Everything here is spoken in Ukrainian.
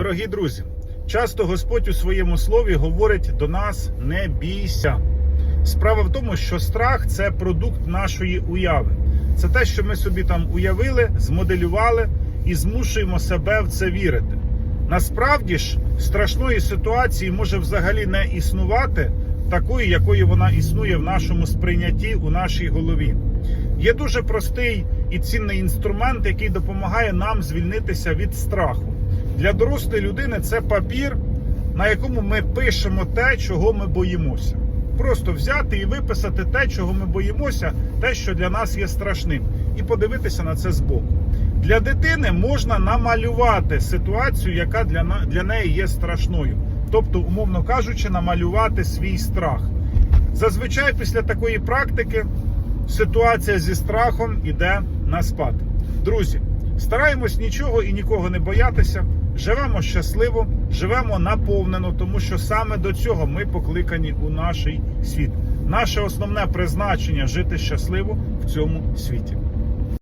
Дорогі друзі, часто Господь у своєму слові говорить до нас: не бійся. Справа в тому, що страх це продукт нашої уяви. Це те, що ми собі там уявили, змоделювали і змушуємо себе в це вірити. Насправді ж, страшної ситуації може взагалі не існувати такої, якою вона існує в нашому сприйнятті у нашій голові. Є дуже простий і цінний інструмент, який допомагає нам звільнитися від страху. Для дорослої людини це папір, на якому ми пишемо те, чого ми боїмося. Просто взяти і виписати те, чого ми боїмося, те, що для нас є страшним, і подивитися на це збоку. Для дитини можна намалювати ситуацію, яка для, для неї є страшною. Тобто, умовно кажучи, намалювати свій страх. Зазвичай після такої практики ситуація зі страхом іде на спад. Друзі, стараємось нічого і нікого не боятися. Живемо щасливо, живемо наповнено, тому що саме до цього ми покликані у наш світ. Наше основне призначення жити щасливо в цьому світі.